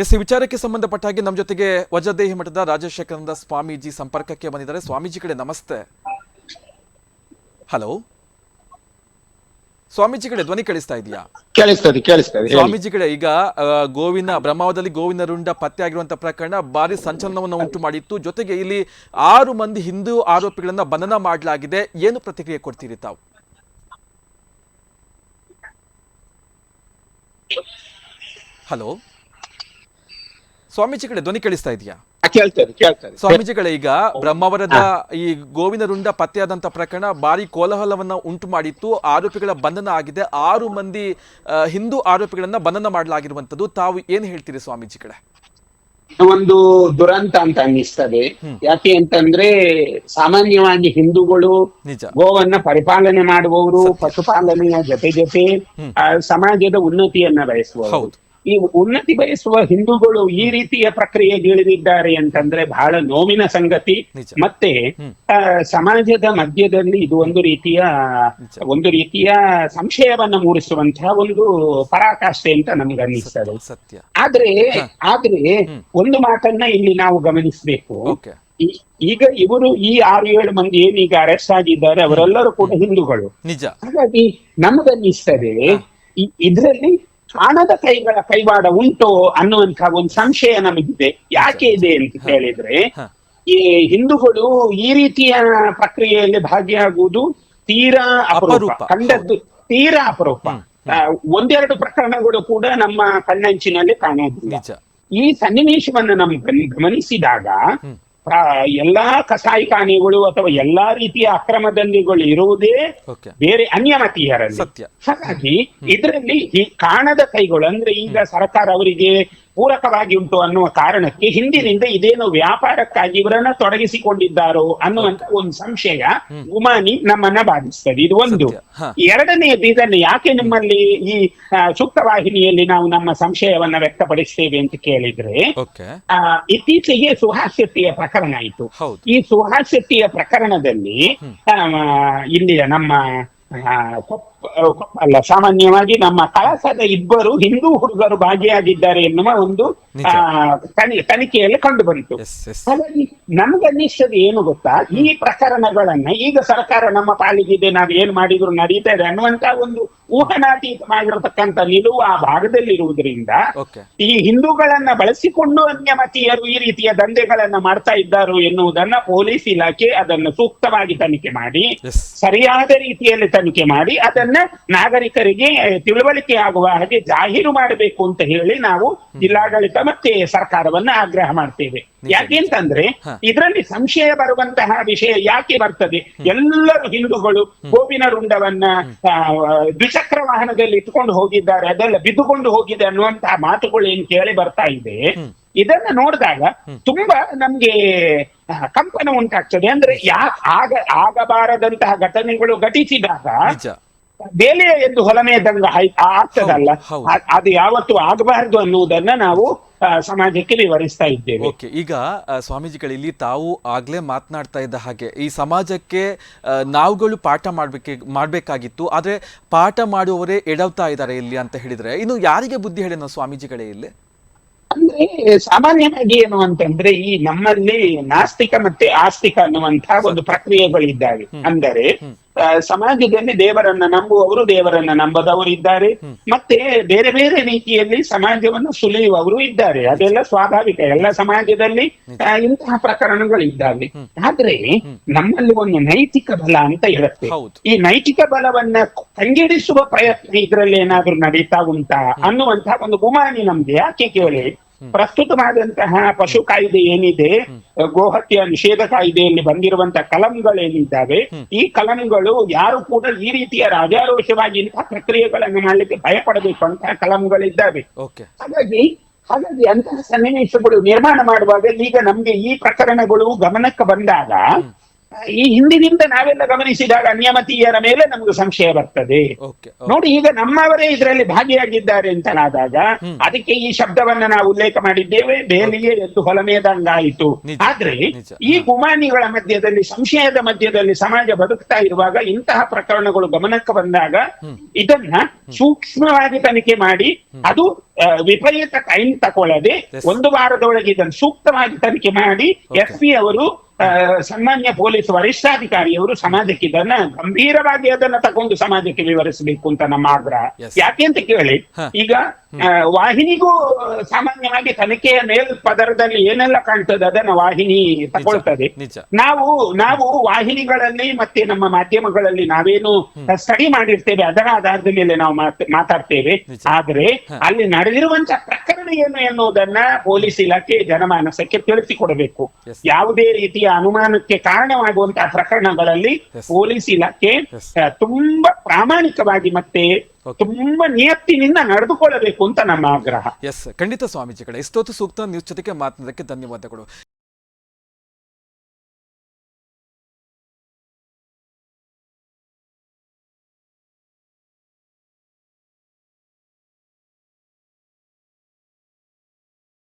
S ಈ ವಿಚಾರಕ್ಕೆ ಸಂಬಂಧಪಟ್ಟ ಹಾಗೆ ನಮ್ಮ ಜೊತೆಗೆ ವಜ್ರದೇಹಿ ಮಠದ ರಾಜಶೇಖರಂದ ಸ್ವಾಮೀಜಿ ಸಂಪರ್ಕಕ್ಕೆ ಬಂದಿದ್ದಾರೆ. ಸ್ವಾಮೀಜಿ ಕಡೆ ನಮಸ್ತೆ. ಹಲೋ ಸ್ವಾಮೀಜಿ ಕಡೆ ಧ್ವನಿ ಕೇಳಿಸ್ತಾ ಇದೆಯಾ? ಕೇಳಿಸ್ತದೆ ಕೇಳಿಸ್ತದೆ ಹೇಳಿ. ಸ್ವಾಮೀಜಿ ಕಡೆ ಈಗ ಗೋವಿನ ಬ್ರಹ್ಮಾವದಲ್ಲಿ ಗೋವಿನ ರುಂಡ ಪತ್ತೆ ಆಗಿರುವಂತಹ ಪ್ರಕರಣ ಭಾರಿ ಸಂಚಲನವನ್ನು ಉಂಟು ಮಾಡಿತ್ತು. ಜೊತೆಗೆ ಇಲ್ಲಿ ಆರು ಮಂದಿ ಹಿಂದೂ ಆರೋಪಿಗಳನ್ನ ಬಂಧನ ಮಾಡಲಾಗಿದೆ. ಏನು ಪ್ರತಿಕ್ರಿಯೆ ಕೊಡ್ತೀರಿ ತಾವು? ಹಲೋ ಸ್ವಾಮೀಜಿ ಕಡೆ ಧ್ವನಿ ಕೇಳಿಸ್ತಾ ಇದೆಯಾ? ಕೇಳ್ತಾರೆ ಕೇಳ್ತದೆ ಸ್ವಾಮೀಜಿಗಳೇ ಈಗ ಬ್ರಹ್ಮವರದ ಈ ಗೋವಿನ ರುಂಡ ಪತ್ತೆಯಾದಂತ ಪ್ರಕರಣ ಭಾರಿ ಕೋಲಾಹಲವನ್ನ ಉಂಟು ಮಾಡಿತ್ತು. ಆರೋಪಿಗಳ ಬಂಧನ ಆಗಿದೆ. ಆರು ಮಂದಿ ಹಿಂದೂ ಆರೋಪಿಗಳನ್ನ ಬಂಧನ ಮಾಡಲಾಗಿರುವಂತದ್ದು. ತಾವು ಏನ್ ಹೇಳ್ತೀರಿ ಸ್ವಾಮೀಜಿಗಳೇ ಇದು ಒಂದು ದುರಂತ ಅಂತ ಅನ್ನಿಸ್ತದೆ. ಯಾಕೆ ಅಂತಂದ್ರೆ ಸಾಮಾನ್ಯವಾಗಿ ಹಿಂದೂಗಳು ಗೋವನ್ನ ಪರಿಪಾಲನೆ ಮಾಡುವವರು ಪಶುಪಾಲನೆಯ ಜೊತೆ ಜೊತೆ ಸಮಾಜದ ಉನ್ನತಿಯನ್ನ ಬಯಸುವವರು. ಹೌದು. ಈ ಉನ್ನತಿ ಬಯಸುವ ಹಿಂದೂಗಳು ಈ ರೀತಿಯ ಪ್ರಕ್ರಿಯೆಗೆ ಇಳಿದಿದ್ದಾರೆ ಅಂತಂದ್ರೆ ಬಹಳ ನೋವಿನ ಸಂಗತಿ. ಮತ್ತೆ ಸಮಾಜದ ಮಧ್ಯದಲ್ಲಿ ಇದು ಒಂದು ರೀತಿಯ ಒಂದು ರೀತಿಯ ಸಂಶಯವನ್ನ ಮೂಡಿಸುವಂತಹ ಒಂದು ಪರಾಕಾಷ್ಠೆ ಅಂತ ನಮ್ಗೆ ಅನ್ನಿಸ್ತದೆ. ಆದ್ರೆ ಆದ್ರೆ ಒಂದು ಮಾತನ್ನ ಇಲ್ಲಿ ನಾವು ಗಮನಿಸಬೇಕು. ಈಗ ಇವರು ಈ ಆರು ಏಳು ಮಂದಿ ಏನೀಗ ಅರೆಸ್ಟ್ ಆಗಿದ್ದಾರೆ ಅವರೆಲ್ಲರೂ ಕೂಡ ಹಿಂದೂಗಳು. ಹಾಗಾಗಿ ನಮಗನ್ನಿಸ್ತದೆ ಇದ್ರಲ್ಲಿ ಹಣದ ಕೈಗಳ ಕೈವಾಡ ಉಂಟು ಅನ್ನುವಂತ ಒಂದು ಸಂಶಯ ನಮಗಿದೆ. ಯಾಕೆ ಇದೆ ಅಂತ ಹೇಳಿದ್ರೆ ಈ ಹಿಂದೂಗಳು ಈ ರೀತಿಯ ಪ್ರಕ್ರಿಯೆಯಲ್ಲಿ ಭಾಗಿಯಾಗುವುದು ತೀರಾ ಅಪರೂಪ. ಕಂಡದ್ದು ತೀರಾ ಅಪರೂಪ. ಒಂದೆರಡು ಪ್ರಕರಣಗಳು ಕೂಡ ನಮ್ಮ ಕಣ್ಣಂಚಿನಲ್ಲಿ ಕಾಣುವುದಿಲ್ಲ. ಈ ಸನ್ನಿವೇಶವನ್ನು ನಮ್ಗೆ ಗಮನಿಸಿದಾಗ ಎಲ್ಲಾ ಕಸಾಯಿಖಾನೆಗಳು ಅಥವಾ ಎಲ್ಲಾ ರೀತಿಯ ಅಕ್ರಮದಂಧೆಗಳು ಇರುವುದೇ ಓಕೆ. ಬೇರೆ ಅನ್ಯಮತೀಯರಲ್ಲಿ. ಸತ್ಯ. ಹಾಗಾಗಿ ಇದರಲ್ಲಿ ಈ ಕಾಣದ ಕೈಗಳು ಅಂದ್ರೆ ಈಗ ಸರ್ಕಾರ ಅವರಿಗೆ ಪೂರಕವಾಗಿ ಉಂಟು ಅನ್ನುವ ಕಾರಣಕ್ಕೆ ಹಿಂದಿನಿಂದ ಇದೇನು ವ್ಯಾಪಾರಕ್ಕಾಗಿ ಇವರನ್ನ ತೊಡಗಿಸಿಕೊಂಡಿದ್ದಾರೋ ಅನ್ನುವಂತ ಒಂದು ಸಂಶಯ ಗುಮಾನಿ ನಮ್ಮನ್ನ ಬಾಧಿಸ್ತದೆ. ಇದು ಒಂದು. ಎರಡನೆಯದು ಇದನ್ನು ಯಾಕೆ ನಿಮ್ಮಲ್ಲಿ ಈ ಸೂಕ್ತ ವಾಹಿನಿಯಲ್ಲಿ ನಾವು ನಮ್ಮ ಸಂಶಯವನ್ನ ವ್ಯಕ್ತಪಡಿಸ್ತೇವೆ ಅಂತ ಕೇಳಿದ್ರೆ ಇತ್ತೀಚೆಗೆ ಸುಹಾಸ್ ಶೆಟ್ಟಿಯ ಪ್ರಕರಣ ಆಯಿತು. ಈ ಸುಹಾಸ್ ಶೆಟ್ಟಿಯ ಪ್ರಕರಣದಲ್ಲಿ ಇಲ್ಲಿಯ ನಮ್ಮ ಕೊಪ್ಪ ಅಲ್ಲ ಸಾಮಾನ್ಯವಾಗಿ ನಮ್ಮ ಕಳಸದ ಇಬ್ಬರು ಹಿಂದೂ ಹುಡುಗರು ಭಾಗಿಯಾಗಿದ್ದಾರೆ ಎನ್ನುವ ಒಂದು ತನಿಖೆಯಲ್ಲಿ ಕಂಡು ಬಂತು. ಹಾಗಾಗಿ ನಮ್ಗನ್ನಿಸ್ತದೆ ಏನು ಗೊತ್ತಾ? ಈ ಪ್ರಕರಣಗಳನ್ನ ಈಗ ಸರ್ಕಾರ ನಮ್ಮ ಪಾಲಿಗಿದೆ ನಾವು ಏನ್ ಮಾಡಿದ್ರು ನಡೀತಾ ಇದೆ ಅನ್ನುವಂತ ಒಂದು ಊಹನಾತೀತವಾಗಿರತಕ್ಕಂತ ನಿಲುವು ಆ ಭಾಗದಲ್ಲಿರುವುದರಿಂದ ಈ ಹಿಂದೂಗಳನ್ನ ಬಳಸಿಕೊಂಡು ಅನ್ಯಮತೀಯರು ಈ ರೀತಿಯ ದಂಧೆಗಳನ್ನ ಮಾಡ್ತಾ ಇದ್ದಾರೋ ಎನ್ನುವುದನ್ನ ಪೊಲೀಸ್ ಇಲಾಖೆ ಅದನ್ನು ಸೂಕ್ತವಾಗಿ ತನಿಖೆ ಮಾಡಿ ಸರಿಯಾದ ರೀತಿಯಲ್ಲಿ ತನಿಖೆ ಮಾಡಿ ಅದನ್ನ ನಾಗರಿಕರಿಗೆ ತಿಳುವಳಿಕೆ ಆಗುವ ಹಾಗೆ ಜಾಹೀರು ಮಾಡಬೇಕು ಅಂತ ಹೇಳಿ ನಾವು ಜಿಲ್ಲಾಡಳಿತ ಮತ್ತೆ ಸರ್ಕಾರವನ್ನ ಆಗ್ರಹ ಮಾಡ್ತೇವೆ. ಯಾಕೆಂತಂದ್ರೆ ಇದರಲ್ಲಿ ಸಂಶಯ ಬರುವಂತಹ ವಿಷಯ ಯಾಕೆ ಬರ್ತದೆ? ಎಲ್ಲರೂ ಹಿಂದೂಗಳು ಗೋವಿನ ರುಂಡವನ್ನ ದ್ವಿಚಕ್ರ ವಾಹನದಲ್ಲಿ ಇಟ್ಕೊಂಡು ಹೋಗಿದ್ದಾರೆ ಅದೆಲ್ಲ ಬಿದ್ದುಕೊಂಡು ಹೋಗಿದೆ ಅನ್ನುವಂತಹ ಮಾತುಗಳು ಏನ್ ಕೇಳಿ ಬರ್ತಾ ಇದೆ. ಇದನ್ನ ನೋಡಿದಾಗ ತುಂಬಾ ನಮ್ಗೆ ಕಂಪನ ಉಂಟಾಗ್ತದೆ. ಅಂದ್ರೆ ಯಾ ಆಗ ಆಗಬಾರದಂತಹ ಘಟನೆಗಳು ಘಟಿಸಿದಾಗ ಬೇಲೆ ಎಂದು ಹೊಲಮೆ ದಂಗ ಆಗ್ತದಲ್ಲ. ಅದು ಯಾವತ್ತು ಆಗಬಾರದು ಅನ್ನುವುದನ್ನ ನಾವು ಸಮಾಜಕ್ಕೆ ವಿವರಿಸ್ತಾ ಇದ್ದೇವೆ. ಓಕೆ ಈಗ ಸ್ವಾಮೀಜಿಗಳು ಇಲ್ಲಿ ತಾವು ಆಗ್ಲೇ ಮಾತನಾಡ್ತಾ ಇದ್ದ ಹಾಗೆ ಈ ಸಮಾಜಕ್ಕೆ ನಾವುಗಳು ಪಾಠ ಮಾಡ್ಬೇಕೆ ಮಾಡ್ಬೇಕಾಗಿತ್ತು ಆದ್ರೆ ಪಾಠ ಮಾಡುವವರೇ ಎಡವ್ತಾ ಇದ್ದಾರೆ ಇಲ್ಲಿ ಅಂತ ಹೇಳಿದ್ರೆ ಇನ್ನು ಯಾರಿಗೆ ಬುದ್ಧಿ ಹೇಳೋಣ ಸ್ವಾಮೀಜಿಗಳೇ ಇಲ್ಲಿ? ಅಂದ್ರೆ ಸಾಮಾನ್ಯವಾಗಿ ಏನು ಅಂತಂದ್ರೆ ಈ ನಮ್ಮಲ್ಲಿ ನಾಸ್ತಿಕ ಮತ್ತೆ ಆಸ್ತಿಕ ಅನ್ನುವಂತಹ ಒಂದು ಪ್ರಕ್ರಿಯೆಗಳಿದ್ದಾವೆ. ಅಂದರೆ ಸಮಾಜದಲ್ಲಿ ದೇವರನ್ನ ನಂಬುವವರು ದೇವರನ್ನ ನಂಬದವರು ಇದ್ದಾರೆ. ಮತ್ತೆ ಬೇರೆ ಬೇರೆ ರೀತಿಯಲ್ಲಿ ಸಮಾಜವನ್ನು ಸುಲಿಯುವವರು ಇದ್ದಾರೆ. ಅದೆಲ್ಲ ಸ್ವಾಭಾವಿಕ. ಎಲ್ಲ ಸಮಾಜದಲ್ಲಿ ಇಂತಹ ಪ್ರಕರಣಗಳು ಇದ್ದಾವೆ. ಆದ್ರೆ ನಮ್ಮಲ್ಲಿ ಒಂದು ನೈತಿಕ ಬಲ ಅಂತ ಇರುತ್ತೆ. ಈ ನೈತಿಕ ಬಲವನ್ನ ಕಂಗೆಡಿಸುವ ಪ್ರಯತ್ನ ಇದರಲ್ಲಿ ಏನಾದ್ರೂ ನಡೀತಾ ಉಂಟಾ ಅನ್ನುವಂತಹ ಒಂದು ಗುಮಾನಿ ನಮ್ಗೆ ಯಾಕೆ ಕೇಳಿ? ಪ್ರಸ್ತುತವಾದಂತಹ ಪಶು ಕಾಯ್ದೆ ಏನಿದೆ? ಗೋಹತ್ಯೆ ನಿಷೇಧ ಕಾಯ್ದೆಯಲ್ಲಿ ಬಂದಿರುವಂತಹ ಕಲಂಗಳೇನಿದ್ದಾವೆ ಈ ಕಲಂಗಳು ಯಾರು ಕೂಡ ಈ ರೀತಿಯ ರಾಜಾರೋಷವಾಗಿ ಇಂತಹ ಪ್ರಕ್ರಿಯೆಗಳನ್ನು ಮಾಡಲಿಕ್ಕೆ ಭಯಪಡಬೇಕು ಅಂತಹ ಅಂತ ಕಲಂಗಳಿದ್ದಾವೆ. ಹಾಗಾಗಿ ಹಾಗಾಗಿ ಅಂತಹ ಸನ್ನಿವೇಶಗಳು ನಿರ್ಮಾಣ ಮಾಡುವಾಗ ಈಗ ನಮ್ಗೆ ಈ ಪ್ರಕರಣಗಳು ಗಮನಕ್ಕೆ ಬಂದಾಗ ಈ ಹಿಂದಿನಿಂದ ನಾವೆಲ್ಲ ಗಮನಿಸಿದಾಗ ಅನ್ಯಮತೀಯರ ಮೇಲೆ ನಮ್ಗೆ ಸಂಶಯ ಬರ್ತದೆ. ನೋಡಿ ಈಗ ನಮ್ಮವರೇ ಇದರಲ್ಲಿ ಭಾಗಿಯಾಗಿದ್ದಾರೆ ಅಂತನಾದಾಗ ಅದಕ್ಕೆ ಈ ಶಬ್ದವನ್ನ ನಾವು ಉಲ್ಲೇಖ ಮಾಡಿದ್ದೇವೆ. ಬೇಲಿಯೇ ಎದ್ದು ಹೊಲಮೇದಂಗಾಯಿತು. ಆದ್ರೆ ಈ ಗುಮಾನಿಗಳ ಮಧ್ಯದಲ್ಲಿ ಸಂಶಯದ ಮಧ್ಯದಲ್ಲಿ ಸಮಾಜ ಬದುಕ್ತಾ ಇರುವಾಗ ಇಂತಹ ಪ್ರಕರಣಗಳು ಗಮನಕ್ಕೆ ಬಂದಾಗ ಇದನ್ನ ಸೂಕ್ಷ್ಮವಾಗಿ ತನಿಖೆ ಮಾಡಿ ಅದು ವಿಪರೀತ ಟೈಮ್ ತಕೊಳ್ಳದೆ. ಒಂದು ವಾರದೊಳಗೆ ಇದನ್ನು ಸೂಕ್ತವಾಗಿ ತನಿಖೆ ಮಾಡಿ. ಎಸ್ ಪಿ ಅವರು ಸನ್ಮಾನ್ಯ ಪೊಲೀಸ್ ವರಿಷ್ಠಾಧಿಕಾರಿಯವರು ಸಮಾಜಕ್ಕೆ ಇದನ್ನ ಗಂಭೀರವಾಗಿ ಅದನ್ನ ತಗೊಂಡು ಸಮಾಜಕ್ಕೆ ವಿವರಿಸಬೇಕು ಅಂತ ನಮ್ಮ ಆಗ್ರಹ. ಯಾಕೆ ಅಂತ ಕೇಳಿ ಈಗ ವಾಹಿನಿಗೂ ಸಾಮಾನ್ಯವಾಗಿ ತನಿಖೆಯ ಮೇಲ್ ಪದರದಲ್ಲಿ ಏನೆಲ್ಲ ಕಾಣ್ತದೆ ಅದನ್ನ ವಾಹಿನಿ ತಗೊಳ್ತದೆ. ನಾವು ನಾವು ವಾಹಿನಿಗಳಲ್ಲಿ ಮತ್ತೆ ನಮ್ಮ ಮಾಧ್ಯಮಗಳಲ್ಲಿ ನಾವೇನು ಸ್ಟಡಿ ಮಾಡಿರ್ತೇವೆ ಅದರ ಆಧಾರದ ಮೇಲೆ ನಾವು ಮಾತಾಡ್ತೇವೆ. ಆದ್ರೆ ಅಲ್ಲಿ ನಡೆದಿರುವಂತ ಪ್ರಕರಣ ಏನು ಎನ್ನುವುದನ್ನ ಪೊಲೀಸ್ ಇಲಾಖೆ ಜನಮಾನಸಕ್ಕೆ ತಿಳಿಸಿಕೊಡಬೇಕು. ಯಾವುದೇ ರೀತಿಯ ಅನುಮಾನಕ್ಕೆ ಕಾರಣವಾಗುವಂತಹ ಪ್ರಕರಣಗಳಲ್ಲಿ ಪೊಲೀಸ್ ಇಲಾಖೆ ತುಂಬಾ ಪ್ರಾಮಾಣಿಕವಾಗಿ ಮತ್ತೆ. ತುಂಬಾ ನಿಯತ್ತಿನಿಂದ ನಡೆದುಕೊಳ್ಳಬೇಕು ಅಂತ ನಮ್ಮ ಆಗ್ರಹ. ಎಸ್ ಖಂಡಿತ ಸ್ವಾಮೀಜಿಗಳೇ ಇಷ್ಟೊತ್ತು ಸೂಕ್ತ ನ್ಯೂಸ್ ಜೊತೆಗೆ ಮಾತನಾಡೋದಕ್ಕೆ ಧನ್ಯವಾದಗಳು.